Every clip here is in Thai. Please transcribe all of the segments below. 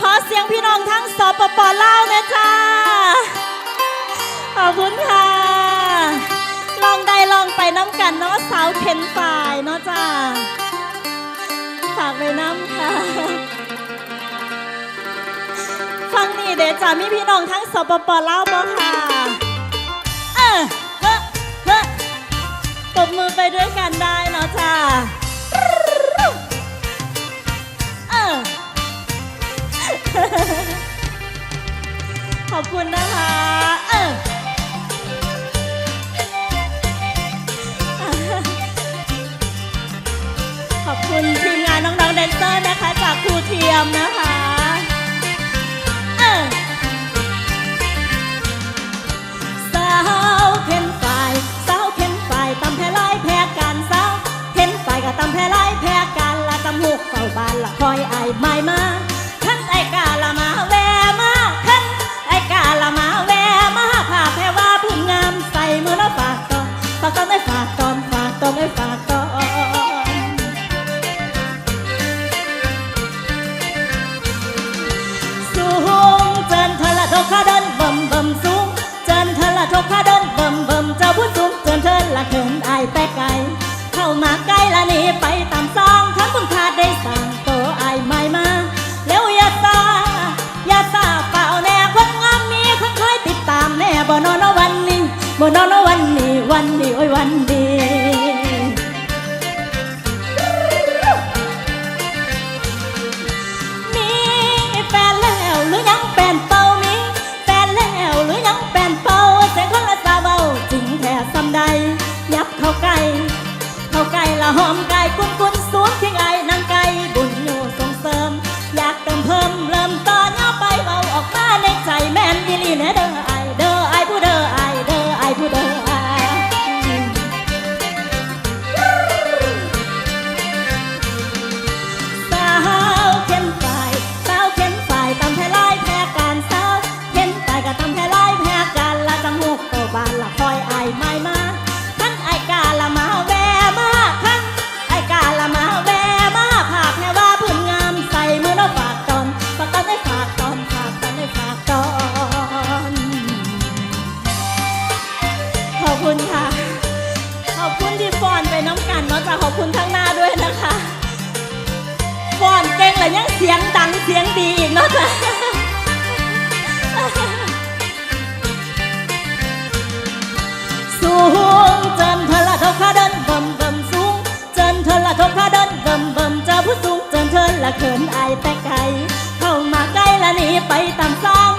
ขอเสียงพี่น้องทั้งสปปลาวนะจ้าขอบคุณค่ะ ลองได้ลองไปน้ำกันเนาะสาวเข็นฝ่ายเนาะจ้าฝากไปน้ำค่ะ ฟังนี่เดี๋จ้ามีพี่น้องทั้งสปปลาวบ่ค่ะเออเฮ้อเฮ้อตบมือไปด้วยกันได้เนาะจ้า ขอบคุณนะคะเออขอบคุณทีมงานน้องๆแดนเซอร์ บ่นอนวันนี้วันนี้โอ้ยวันนี้ ละเขินอายแต่ไกล เข้ามาใกล้ละหนีไปตามซ้าง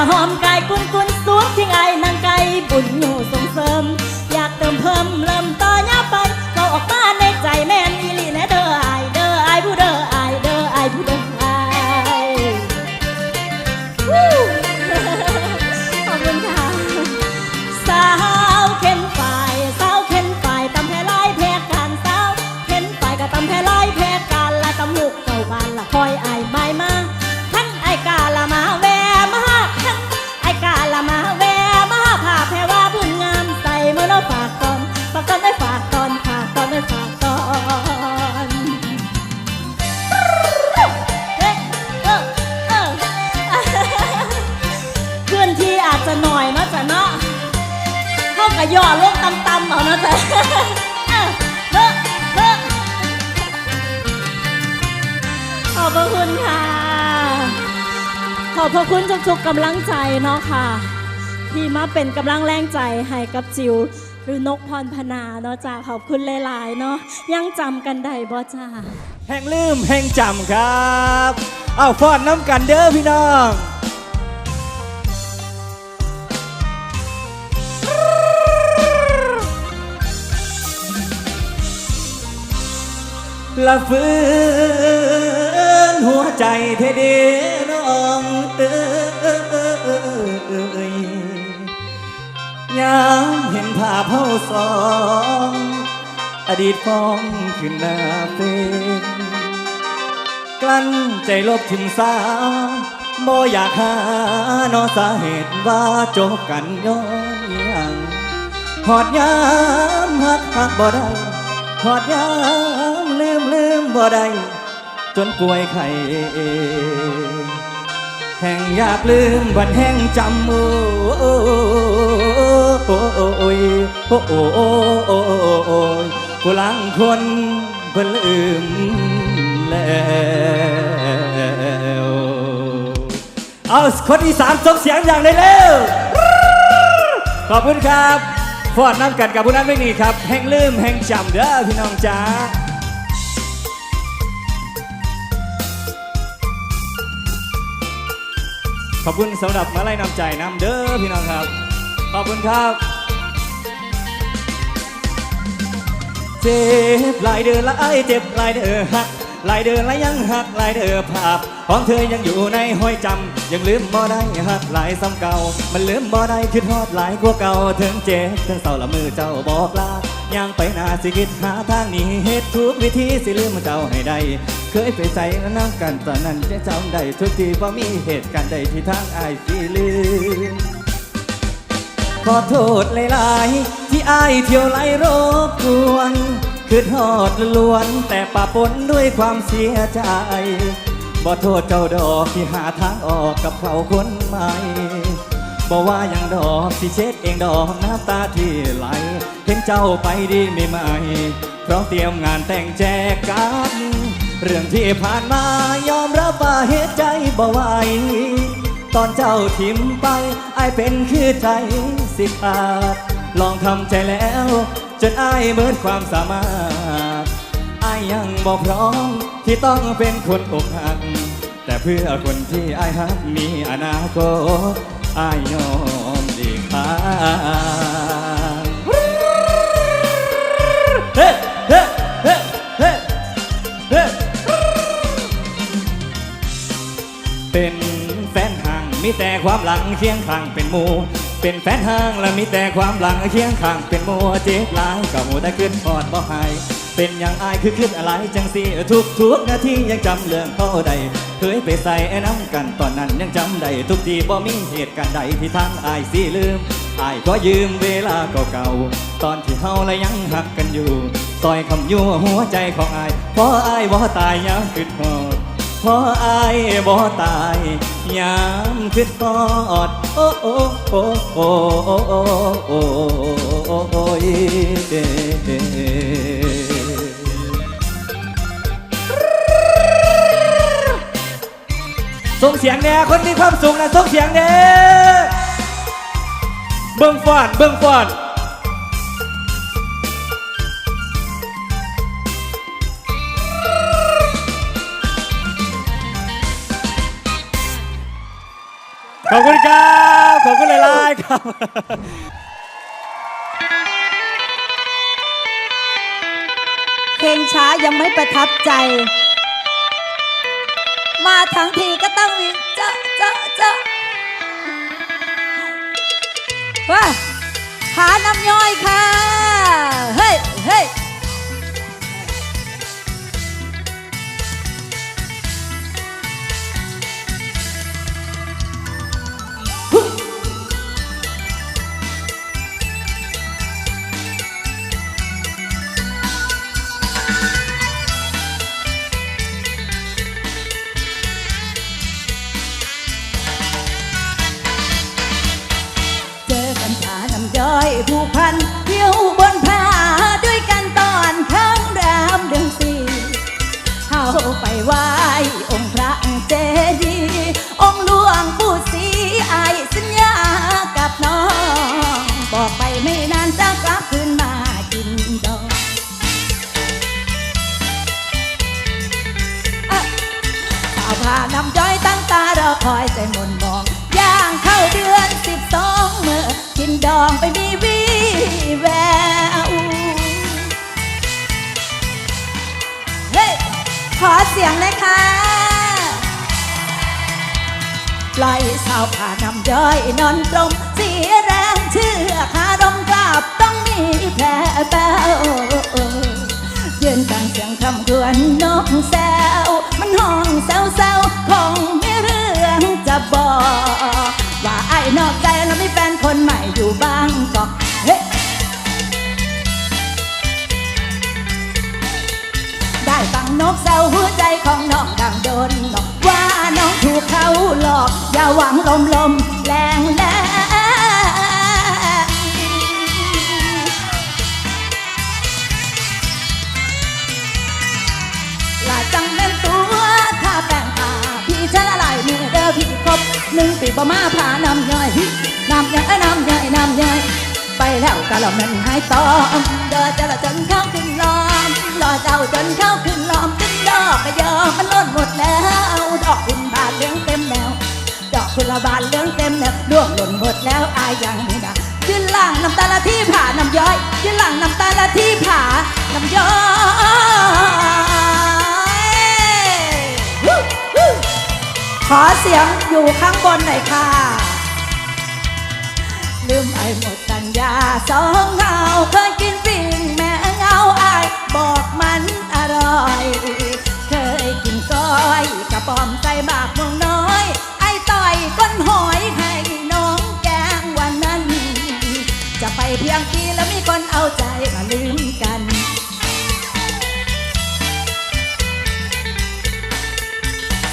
la honca ขอบพระคุณทุกๆกำลังใจเนาะค่ะ ที่มาเป็นกำลังแรงใจให้กับจิวหรือนกพรพนาเนาะจ้าขอบคุณหลายๆเนาะยังจำกันได้บ่จ้าแห่งลืมแห่งจำครับเอาฟอดน้ำกันเด้อพี่น้องละฟื้นหัวใจเทเด องเตยยามเห็นภาพเฮาสอง อดีตฟ้องขึ้นหน้าเป็นกลั้นใจลบทิมสาบ่อยากหาเนอสาเหตุว่าจบกันย้อนยังหอดยามหักหักบ่ได้หอดยามลืมลืมบ่ได้จนป่วยไข้ แห่งอยากลืมวันแห่งจำโอ้โอ้โอ้โอ้ยโอ้โอ้โอ้โอ้โอ้ยผู้ลังคนเพิ่นลืมแล้วเอาคนที่สามส่งเสียงอย่างได้เร็วขอบคุณครับฟอดน้ำกันกับผู้นั้นไม่มีครับ แห่งลืมแห่งจำเด้อพี่น้องจ้า ขอบคุณสำหรับมาไล่นำใจน้ำเด้อพี่น้องครับ ขอบคุณครับ เจ็บหลายเดือนละไอเจ็บหลายเดือนหักหลายเดือนละยังหักหลายเดือนภาพของเธอยังอยู่ในห้อยจำยังลืมบ่ได้หักหลายซ้ำเก่า มันลืมบ่ได้คิดฮอดหลายกว่าเก่าถึงเจ็บถึงเศร้าละมือเจ้าบอกลายังไปนาสิคิดหาทางหนี้เหตุทุกวิธีสิลืมเจ้าให้ได้ เคยไปใจน้ำกันตอนนั้นจะจำได้ทุกทีว่ามีเหตุการณ์ใดที่ทางอายสิลืมขอโทษหลายๆ ที่อายเที่ยวไล่รบกวนคือทอดล้วนแต่ปะปนด้วยความเสียใจบ่โทษเจ้าดอกที่หาทางออกกับเขาคนใหม่บ่ว่าอย่างดอกที่เช็ดเองดอกน้ำตาที่ไหล เห็นเจ้าไปดีไม่ไหมเพราะเตรียมงานแต่งแจกกัน เรื่องที่ผ่านมายอมรับว่าเหตุใจบ่ไหวตอนเจ้าทิมไปไอเป็นคือใจสิขาดลองทำใจแล้ว จนไอายเบิดความสามารถไอยังบอกพร้อมที่ต้องเป็นคนอกหัก แต่เพื่อคนที่ไอฮักมีอนาคตไอยอม ความหลังเคียงข้างเป็นหมูเป็นแฟนห่างและมีแต่ความหลังเคียงข้างเป็นหมูเจ็บหลายก็หมูแต่ขึ้นพอดบ่หายเป็นอย่างอายคือขึ้นอะไรจังสิทุกทุกนาทียังจำเรื่องเขาใดเคยไปใส่ไอ้น้ำกันตอนนั้นยังจำได้ทุกทีบ่มีเหตุการณ์ใดที่ทางอายสิลืมอายก็ยืมเวลาเก่าๆตอนที่เฮาและยังหักกันอยู่ซอยคำยั่วหัวใจของอายเพราะอายบ่ตายยังขึ้นพอดพออายบ่ตาย ยามคิดกอด โอ้โอ้โอ้โอ้โอ้โอ้โอ้โอ้ยเด้ส่งเสียงแน่คนมีความสุขนะส่งเสียงแน่เบิ่งฟอนเบิ่งฟอน คุณหลายๆครับเพลงช้ายังไม่ประทับใจ มาทั้งทีก็ต้องมีเจาะเจาะเจาะว่าหาน้ำย่อยค่ะ ล่อยสาวผ่านำย้อยนอนตรมเสียแรงเชื่อคารมกลับต้องมีแพ้แป้วยืนกลางเสียงคำควรนกแซวมันห้องแซวแซวคงไม่เรื่องจะบอก ว่าไอ้นอกใจแล้วมีแฟนคนใหม่อยู่บ้างก็เฮ้ได้ฟังนกแซวหัวใจของน้อง เขาหลอก อย่าหวังลมลมแรงแรงลาจังเล่นตัวถ้าแป้งตาพี่ฉันละลายมือเด้อพี่กบหนึ่งปีประมาผ่านำย่อยนำย่อยนำย่อยนำย่อยไปแล้วกะละมันหายตอมเดินจะละจนเข้าขึ้นลอมรอเจ้าจนเข้าขึ้นลอมตึ้งดอกกระยอมมันล้นหมดแล้วดอกคุณบ ละบานเหลืองเต็มแนวร่วงหล่นหมดแล้วอายยังไม่ได้ยืนหลังน้ำตาละที่ผ่าน้ำย้อยยืนหลังน้ำตาละที่ผ่าน้ำย้อยขอเสียงอยู่ข้างบนหน่อยค่ะ ลืมไอ้หมดสัญญาสองเงาเคยกินปิ้งแม่เงาไอ้ายบอกมันอร่อย เคยกินก้อยกระป๋อมใส่บากมวงน้ เอาใจมาลืมกัน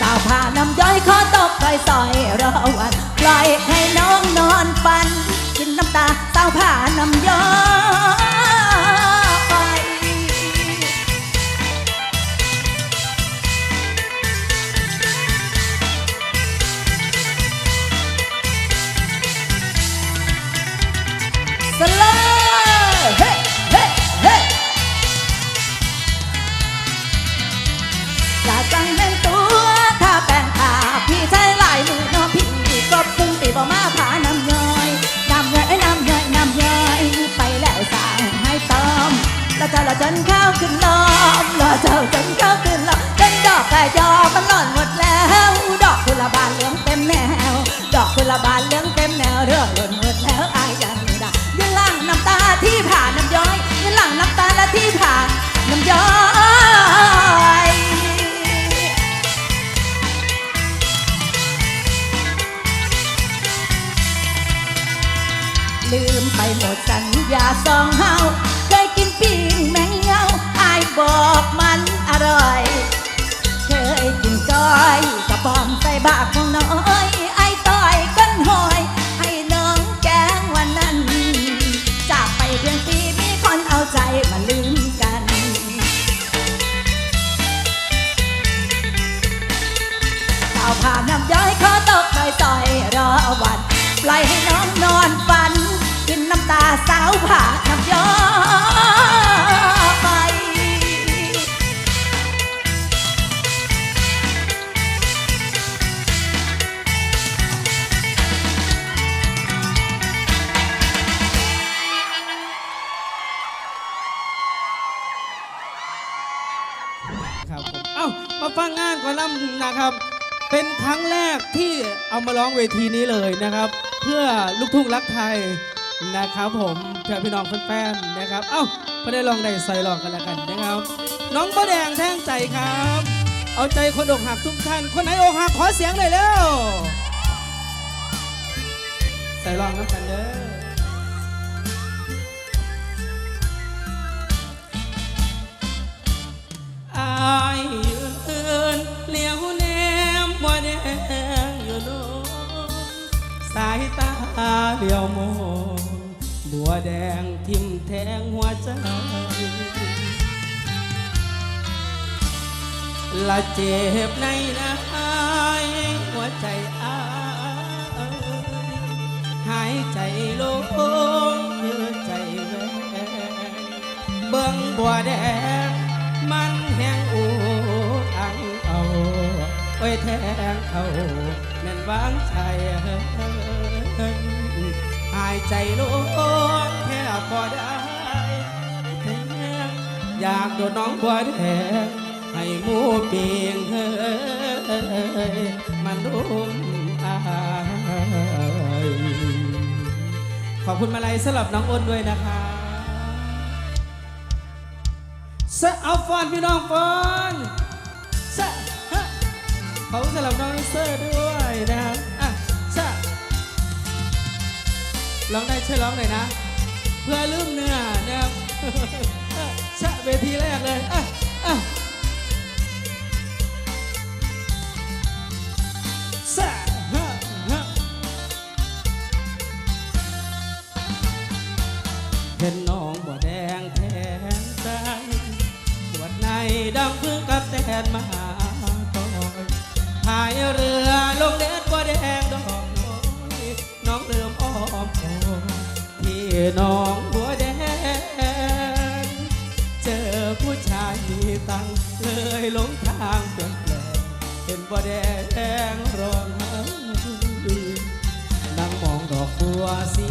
สาวผ่าน้ำย้อยขอตกต่อยสอยรอวัน ปล่อยให้น้องนอนฝันกินน้ำตาสาวผ่าน้ำย้อย จนข้าวขึ้นล้อมแล้วเจ้าจนข้าวขึ้นล้อมเป็นดอกแต่ยอมันหล่นหมดแล้ว ดอกกุหลาบานเหลืองเต็มแนว ดอกกุหลาบานเหลืองเต็มแนวเรื่องหล่นหมดแล้วอายยังไม่ได้ยืนหลังน้ำตาที่ผ่านน้ำย้อยยืนหลังน้ำตาและที่ผ่านน้ำย้อยลืมไปหมดสัญญาสองเฮา ต่อยรอวันปล่อยให้น้องนอนฝันกินน้ำตาสาวผ่า เอามาร้องเวทีนี้เลยนะครับ เพื่อลูกทุ่งรักไทยนะครับผมเพื่อพี่น้องแฟนๆนะครับ เอ้าไม่ได้ลองได้ใส่ลองกันแล้วกันนะครับ น้องบะแดงแท่งใจครับ เอาใจคนอกหักทุกท่าน คนไหนอกหักขอเสียงหน่อยเร็วใส่ลองน้ำกันเด้ออายยืนเลี้ยวแนมบัวแด งอนสายตาเดียวมองบัวแดงทิ่มแทงหัวใจละเจ็บในนายหัวใจอายหายใจลงใจแวนเบิ่งบัวแดงมันแห้ง ว้แทงเขาแม่นวางใจหายใจลงแค่พอได้แทงอยากโดนน้องบัวแดงให้หมูเปียงเฮ้ยมันรุมอายขอบคุณมาลัยสำหรับน้องอ้นด้วยนะครับสะเอาฟอนพี่น้องฟอน เขาสำหรับน้องเซอร์ด้วยนะครับอะสะร้องได้ช่วยร้องหน่อยนะ เพื่อลืมเนื้อนะครับสะเวทีแรกเลยอะอะสะฮะฮะเห็นน้องบัวแดงแทนใจปวดในดำพึ่งกับแตนมาหาายเรือลงเด็ดบัวแดงดอกน้อยน้องเริ่มอ้อมโอยที่น้องบัวแดง เจอผู้ชายมีตังเลยหลงทางเปลี่ยนแปลงเห็นบัวแดงร้องไห้นั่งมองดอกบัวสี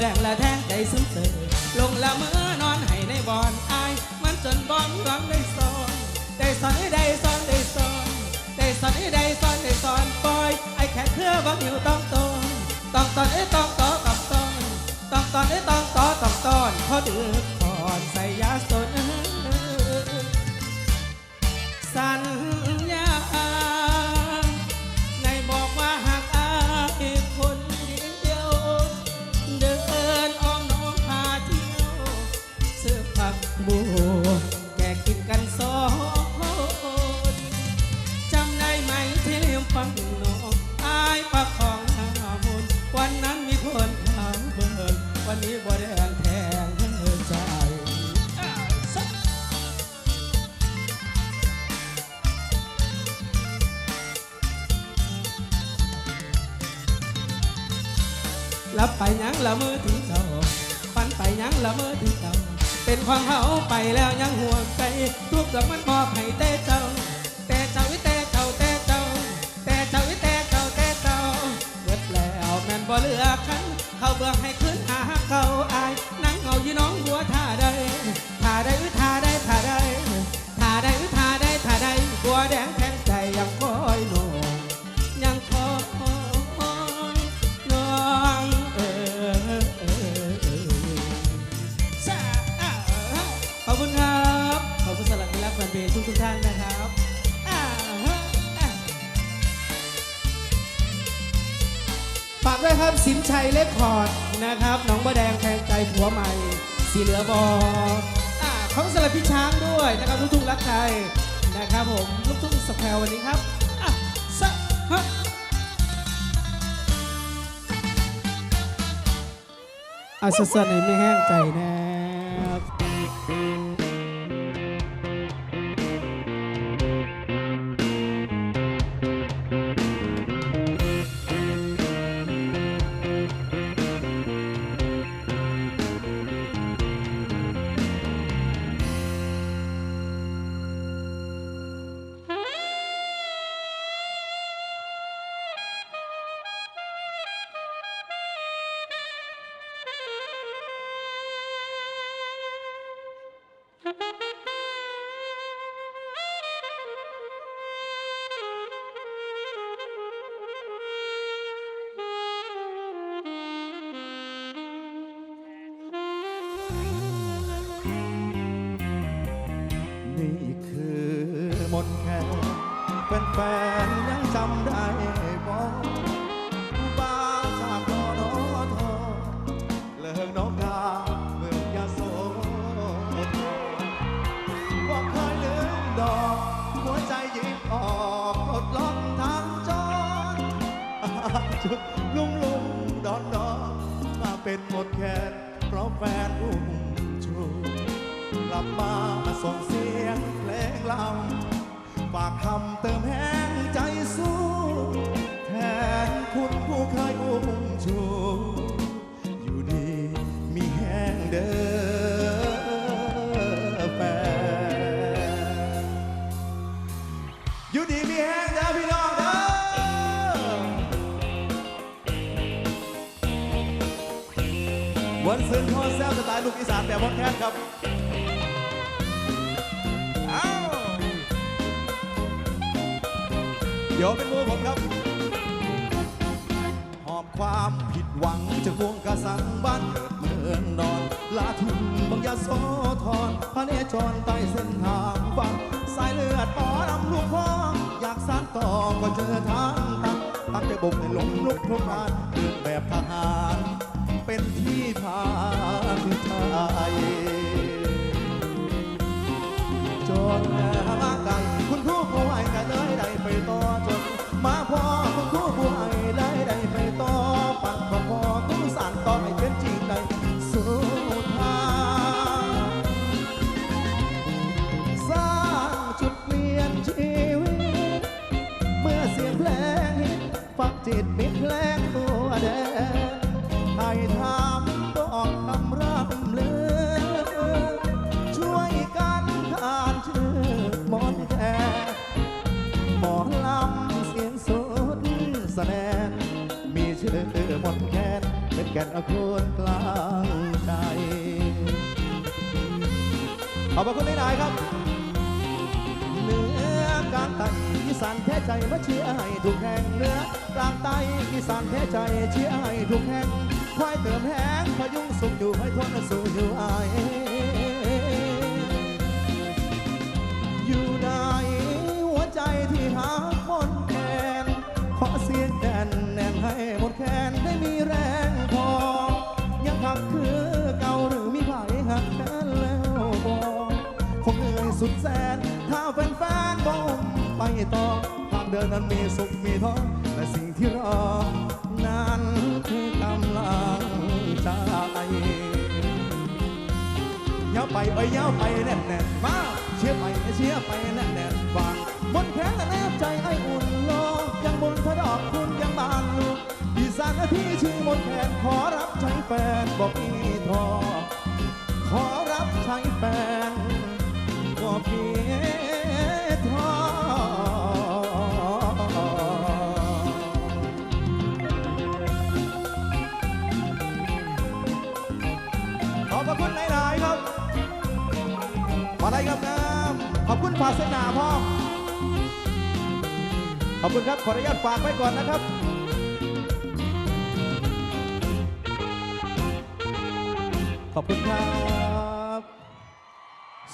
แดงละแทงใจสุ้มเสอลงละเมื่อนอนให้ในบอนอายมันจนบอนหวังได้สอนได้สอนได้สอนได้สอนได้สอนได้สอนได้สอนปล่อยไอ้แค่เพื่อบ่หิวต้องตอนต้องตอนไอ้ต้องต่อต้องตอนต้องตอนไอ้ต้องต่อต้องตอนเขาดื้อก่ บไปยังละมือถึงเจ้าปันไปยังละมือถึงเจ้าเป็นความเขาไปแล้วยังห่วงใจทุกดอกมันมอบให้แต่เจ้า แต่เจ้าวิแต่เจ้าแต่เจ้า แต่เจ้าวิแต่เจ้าแต่เจ้าเบิดแล้วแม่นบ่เหลือคันเขาเบื่อให้ขึ้นหาเขาอายนั่งเงาอยู่น้องหัวท่าใดท่าใดวิท่าใดท่าใดท่าใดวิท่าใดท่าใดบัวแดงแทุกท่านนะครับฝากด้วยครับสินชัยเลคคอร์ดนะครับหน้องบะแดงแทงใจผัวใหม่ สีเหลือบอของสำหรับพี่ช้างด้วยนะครับลูกทุ่งรักไทยนะครับผมลูกทุ่งสแควร์วันนี้ครับอะสะฮะอาสสนไม่แห้งใจแน่ วันซึ้งคอแซวสไตล์ลูกอีสานแบบพอดแคสต์ครับอ้าเดี๋ยวเป็นมือผมครับ หอบความผิดหวังจากวงกระสังบ้านเกิดเมืองนอน ลาทุ่งบางยาโสธรพระเนจรใต้เส้นทางฟังสายเลือดปอดำลูกพ่ออยากสานต่อก็เจอทางตันตั้งใจบ่มให้หลงลุกทุกงานเรื่องแบบทหาร เป็นที่ทางใจจนมากัน คุณครูผู้ให้ก็เลยได้ไปต่อจน มาพอคุณครูผู้ ก่นอคุณกลางใจ ขอบพระคุณหลายครับ เนื้อกลางใต้อีสานแท้ใจมาเชียร์ให้ทุกแห่งเนื้อกลางใต้อีสานแท้ใจเชียร์ให้ทุกแห่งควายเติมแห้งพยุงสุขอยู่ให้ทนสู้อยู่ไออยู่ใน ขอเสียงแดนแนนให้หมดแคนได้มีแรงพอ ยังหักคือเก่าหรือมีไผหักกันแล้วบอกคงเหนื่อยสุดแสน ถ้าแฟนๆบ่มไปต่อทางเดินนั้นมีสุขมีท้อแต่สิ่งที่รอ นั้นคือกำลังใจยาวไปไปยาวไปแน่นแน่นมาเชียร์ไปเชียร์ไปแน่นแน่นฟังบนแขนและแนบใจไอ้อุ่นลก ฝากเสนาพ่อขอบคุณครับ ขออนุญาตฝากไว้ก่อนนะครับขอบคุณครับ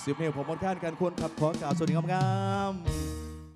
สิบเมลผมมดข้านการควรขับขอกล่าวสวัสดีงามๆ